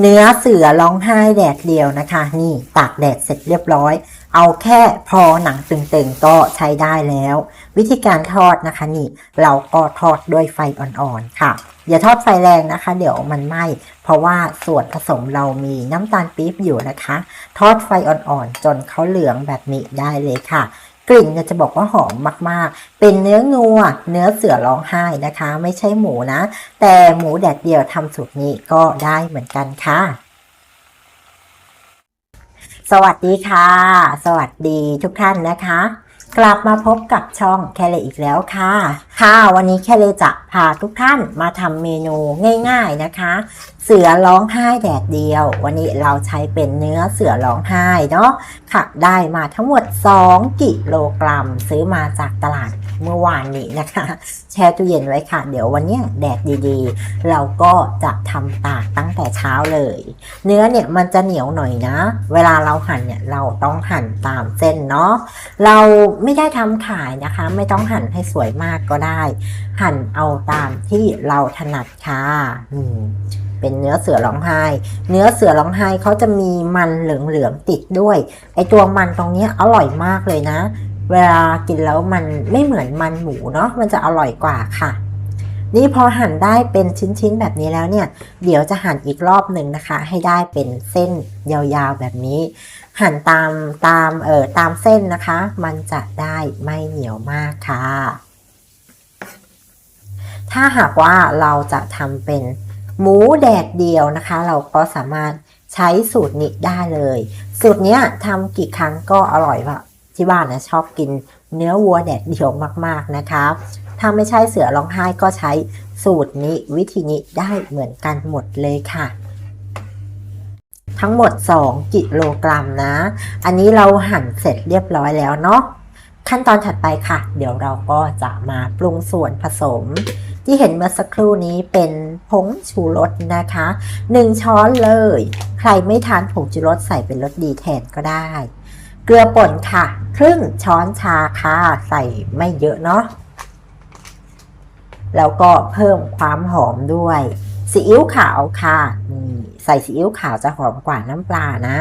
เนื้อเสือร้องไห้แดดเดียวนะคะ นี่ตากแดดเสร็จเรียบร้อย เอาแค่พอหนังตึงๆก็ใช้ได้แล้ว วิธีการทอดนะคะนี่ เราก็ทอดด้วยไฟอ่อนๆค่ะ อย่าทอดไฟแรงนะคะ เดี๋ยวมันไหม้เพราะว่าส่วนผสมเรามีน้ำตาลปี๊บอยู่นะคะ ทอดไฟอ่อนๆจนเขาเหลืองแบบนี้ได้เลยค่ะ กลิ่นเนี่ยจะบอกว่าหอมมากๆ เป็นเนื้องัว เนื้อเสือร้องไห้นะคะ ไม่ใช่หมูนะ แต่หมูแดดเดียวทำสูตรนี้ก็ได้เหมือนกันค่ะสวัสดีค่ะ สวัสดีทุกท่านนะคะ กลับมาพบกับช่องแคเลอีกแล้วค่ะ ค่ะ วันนี้แคเลจะพาทุกท่านมาทำเมนูง่าย ๆนะคะ เสือร้องไห้แดดเดียว วันนี้เราใช้เป็นเนื้อเสือร้องไห้เนาะค่ะ ได้มาทั้งหมด 2 กิโลกรัม ซื้อมาจากตลาด เมื่อวานนี้นะคะ แช่ตู้เย็นไว้ค่ะ เดี๋ยววันนี้แดดดีๆ เราก็จะทำตากตั้งแต่เช้าเลย เนื้อเนี่ยมันจะเหนียวหน่อยนะ เวลาเราหั่นเนี่ยเราต้องหั่นตามเส้นเนาะเราไม่ได้ทำขายนะคะ ไม่ต้องหั่นให้สวยมากก็ได้ หั่นเอาตามที่เราถนัดค่ะอืมเป็นเนื้อเสือร้องไห้ เนื้อเสือร้องไห้เขาจะมีมันเหลืองๆติดด้วย ไอตัวมันตรงเนี้ยอร่อยมากเลยนะ เวลากินแล้วมันไม่เหมือนมันหมูเนาะมันจะอร่อยกว่าค่ะ นี่พอหั่นได้เป็นชิ้นๆแบบนี้แล้วเนี่ย เดี๋ยวจะหั่นอีกรอบหนึ่งนะคะ ให้ได้เป็นเส้นยาวๆแบบนี้ หั่นตามตามเอ่อตามเส้นนะคะ มันจะได้ไม่เหนียวมากค่ะ ถ้าหากว่าเราจะทำเป็นหมูแดดเดียวนะคะ เราก็สามารถใช้สูตรนี้ได้เลย สูตรนี้ทำกี่ครั้งก็อร่อยว่ะ ที่บ้านนะชอบกินเนื้อวัวแดดเดียวมากๆนะคะ ถ้าไม่ใช่เสือร้องไห้ก็ใช้สูตรนี้วิธีนี้ได้เหมือนกันหมดเลยค่ะ ทั้งหมด 2 กิโลกรัมนะ อันนี้เราหั่นเสร็จเรียบร้อยแล้วเนาะขั้นตอนถัดไปค่ะ เดี๋ยวเราก็จะมาปรุงส่วนผสม ที่เห็นเมื่อสักครู่นี้เป็นผงชูรสนะคะ 1 ช้อนเลย ใครไม่ทานผงชูรสใส่เป็นรสดีแทนก็ได้ เกลือป่นค่ะ รึ่งช้อนชาค่ะ ใส่ไม่เยอะเนาะแล้วก็เพิ่มความหอมด้วยซีอิ๊วขาวค่ะนี่ใส่ซีอิ๊วขาวจะหอมกว่าน้ำปลานะ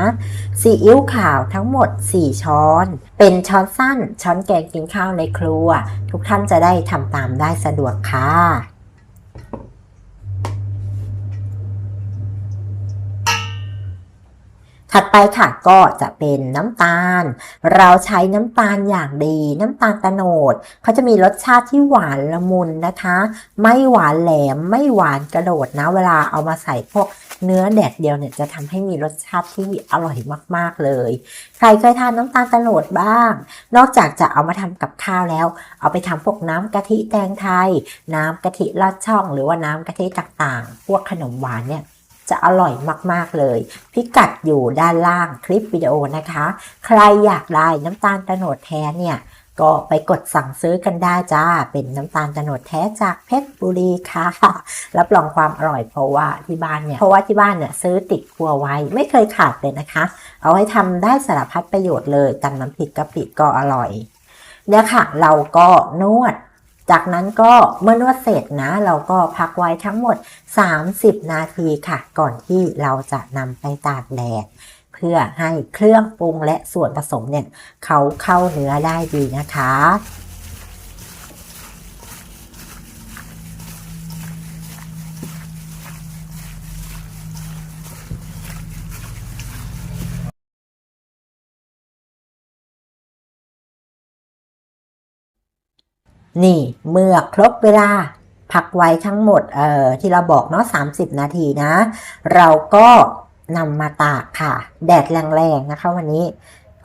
ซีอิ๊วขาวทั้งหมด 4 ช้อน เป็นช้อนสั้นช้อนแกงกินข้าวในครัว ทุกท่านจะได้ทำตามได้สะดวกค่ะ ถัด ไปค่ะก็จะเป็นน้ำตาล เราใช้น้ำตาลอย่างดี น้ำตาลตะโนดเขาจะมีรสชาติที่หวานละมุนนะคะ ไม่หวานแหลมไม่หวานกระโดดนะ เวลาเอามาใส่พวกเนื้อแดดเดียวเนี่ยจะทำให้มีรสชาติที่อร่อยมากๆเลย ใครเคยทานน้ำตาลตะโนดบ้าง นอกจากจะเอามาทำกับข้าวแล้ว เอาไปทำพวกน้ำกะทิแตงไทย น้ำกะทิลอดช่อง หรือว่าน้ำกะทิต่างๆ พวกขนมหวานเนี่ย จะอร่อยมาก ๆ เลย พิกัดอยู่ด้านล่างคลิปวิดีโอนะคะ ใครอยากได้น้ำตาลตะโนดแท้เนี่ยก็ไปกดสั่งซื้อกันได้จ้า เป็นน้ำตาลตะโนดแท้จากเพชรบุรีค่ะ รับรองความอร่อยเพราะว่าที่บ้านเนี่ย เพราะว่าที่บ้านเนี่ยซื้อติดครัวไว้ไม่เคยขาดเลยนะคะ เอาให้ทำได้สารพัดประโยชน์เลยตำน้ำพริกกะปิก็อร่อย เนี่ยค่ะ เราก็นวด จากนั้นก็เมื่อนวดเสร็จนะเราก็พักไว้ทั้งหมด 30 นาทีค่ะ ก่อนที่เราจะนำไปตากแดดเพื่อให้เครื่องปรุงและส่วนผสมเนี่ยเขาเข้าเนื้อได้ดีนะคะ นี่เมื่อครบเวลาพักไว้ทั้งหมดเอ่อที่เราบอกเนาะ30 นาทีนะ เราก็นำมาตากค่ะ แดดแรงๆนะคะวันนี้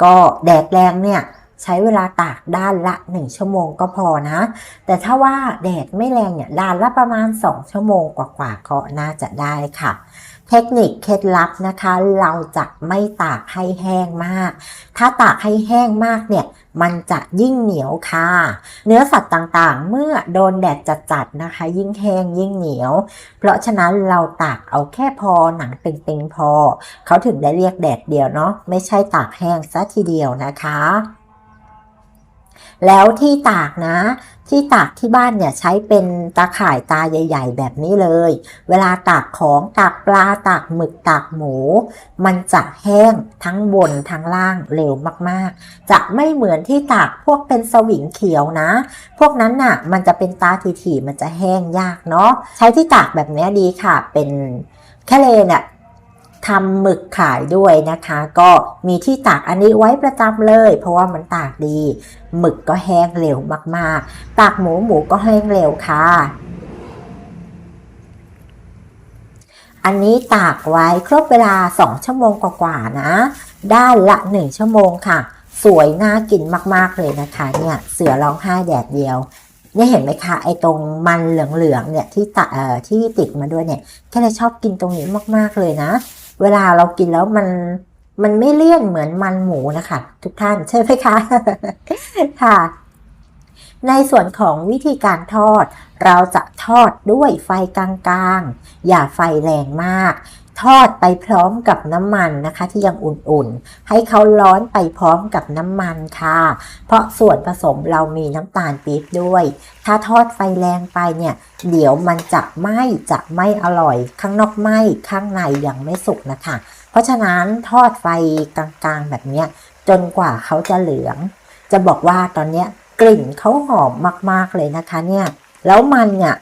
ก็แดดแรงเนี่ยใช้เวลาตากด้านละ 1 ชั่วโมงก็พอนะ แต่ถ้าว่าแดดไม่แรงเนี่ยด้านละประมาณ 2 ชั่วโมงกว่าๆก็น่าจะได้ค่ะ เทคนิคเคล็ดลับนะคะ เราจะไม่ตากให้แห้งมาก ถ้าตากให้แห้งมากเนี่ยมันจะยิ่งเหนียวค่ะ เนื้อสัตว์ต่างๆ เมื่อโดนแดดจัดๆนะคะ ยิ่งแห้งยิ่งเหนียว เพราะฉะนั้นเราตากเอาแค่พอหนังตึงๆพอ เขาถึงได้เรียกแดดเดียวเนาะไม่ใช่ตากแห้งซะทีเดียวนะคะ แล้วที่ตากนะ ที่ตากที่บ้านเนี่ยใช้เป็นตาข่ายตาใหญ่ ๆ แบบนี้เลย เวลาตากของตากปลาตากหมึกตากหมู มันจะแห้งทั้งบนทั้งล่างเร็วมากๆ จะไม่เหมือนที่ตากพวกเป็นสวิงเขียวนะ พวกนั้นน่ะ มันจะเป็นตาถี่ๆมันจะแห้งยากเนาะใช้ที่ตากแบบนี้ดีค่ะเป็นแค่เลนเนี่ย ทำหมึกขายด้วยนะคะ ก็มีที่ตากอันนี้ไว้ประจำเลย เพราะว่ามันตากดีหมึกก็แห้งเร็วมากๆ ตากหมูหมูก็แห้งเร็วค่ะอันนี้ตากไว้ครบเวลา 2 ชั่วโมงกว่าๆนะ ด้านละ 1 ชั่วโมงค่ะ สวยน่ากินมากๆเลยนะคะเนี่ยเสือร้องไห้แดดเดียวเนี่ยเห็นไหมคะไอ้ตรงมันเหลืองๆเนี่ยที่ตะเอ่อที่ติดมาด้วยเนี่ยแค่เลยชอบกินตรงนี้มากๆเลยนะ เวลาเรากินแล้วมันมันไม่เลี่ยนเหมือนมันหมูนะคะ ทุกท่านใช่ไหมคะค่ะ ในส่วนของวิธีการทอด เราจะทอดด้วยไฟกลางๆ อย่าไฟแรงมาก ทอดไปพร้อมกับน้ำมันนะคะ ที่ยังอุ่นๆ ให้เขาร้อนไปพร้อมกับน้ำมันค่ะ เพราะส่วนผสมเรามีน้ำตาลปี๊บด้วย ถ้าทอดไฟแรงไปเนี่ย เดี๋ยวมันจะไหม้จะไม่อร่อย ข้างนอกไหม้ข้างในยังไม่สุกนะคะ เพราะฉะนั้นทอดไฟกลางๆแบบเนี้ยจนกว่าเขาจะเหลือง จะบอกว่าตอนเนี้ยกลิ่นเขาหอมมากๆเลยนะคะเนี่ย แล้วมันเนี่ย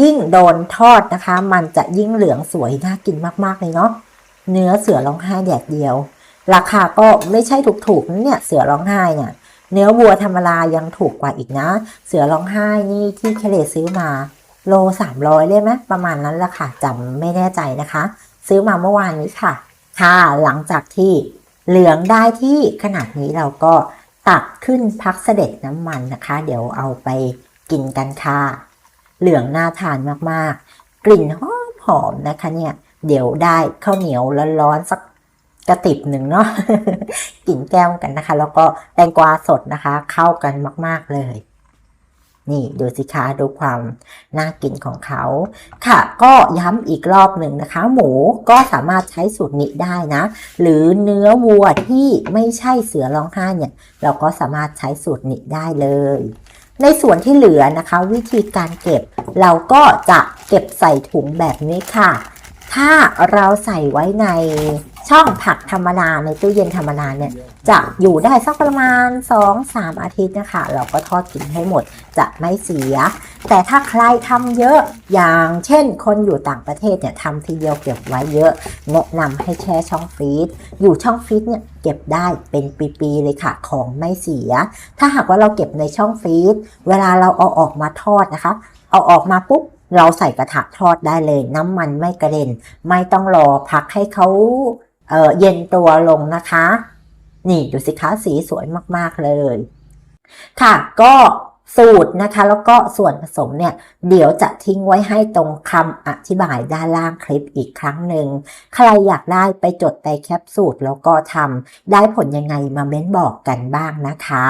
ยิ่งโดนทอดนะคะ มันจะยิ่งเหลืองสวยน่ากินมากๆเลยเนาะเนื้อเสือร้องไห้แดดเดียว ราคาก็ไม่ใช่ถูกๆนะเนี่ยเสือร้องไห้เนี่ยเนื้อวัวธรรมดายังถูกกว่าอีกนะ เสือร้องไห้นี่ที่เคเลซื้อมา โลสามร้อยได้ไหมประมาณนั้นแหละค่ะจำไม่แน่ใจนะคะ ซื้อมาเมื่อวานนี้ค่ะ ค่ะหลังจากที่เหลืองได้ที่ขนาดนี้เราก็ตักขึ้นพักเสด็จน้ำมันนะคะ เดี๋ยวเอาไปกินกันค่ะ เหลืองน่าทานมากๆ กลิ่นหอมหอมๆนะคะเนี่ย เดี๋ยวได้ข้าวเหนียวร้อนๆสักกระติบหนึ่งเนาะกินแก้วกันนะคะ แล้วก็แตงกวาสดนะคะ เข้ากันมาก ๆ เลย นี่ดูสิคะดูความน่ากินของเขา ค่ะ ก็ย้ำอีกรอบหนึ่งนะคะ หมูก็สามารถใช้สูตรนี้ได้นะ หรือเนื้อวัวที่ไม่ใช่เสือร้องไห้เนี่ย เราก็สามารถใช้สูตรนี้ได้เลย ในส่วนที่เหลือนะคะวิธีการเก็บ เราก็จะเก็บใส่ถุงแบบนี้ค่ะ ถ้าเราใส่ไว้ใน ช่องผักธรรมดาในตู้เย็นธรรมดาเนี่ยจะอยู่ได้สักประมาณ 2-3 อาทิตย์นะคะ เราก็ทอดกินให้หมดจะไม่เสีย แต่ถ้าใครทำเยอะอย่างเช่นคนอยู่ต่างประเทศเนี่ยทำทีเดียวเก็บไว้เยอะ แนะนำให้แช่ช่องฟรีซอยู่ช่องฟรีซเนี่ยเก็บได้เป็นปีๆเลยค่ะของไม่เสีย ถ้าหากว่าเราเก็บในช่องฟรีซเวลาเราเอาออกมาทอดนะคะ เอาออกมาปุ๊บเราใส่กระทะทอดได้เลย น้ำมันไม่กระเด็น ไม่ต้องรอพักให้เขา เออเย็นตัวลงนะคะ นี่ดูสิคะสีสวยมากๆเลย ค่ะก็สูตรนะคะ แล้วก็ส่วนผสมเนี่ย เดี๋ยวจะทิ้งไว้ให้ตรงคำอธิบายด้านล่างคลิปอีกครั้งหนึ่ง ใครอยากได้ไปจดไปแคปสูตรแล้วก็ทำได้ผลยังไงมาเม้นบอกกันบ้างนะคะ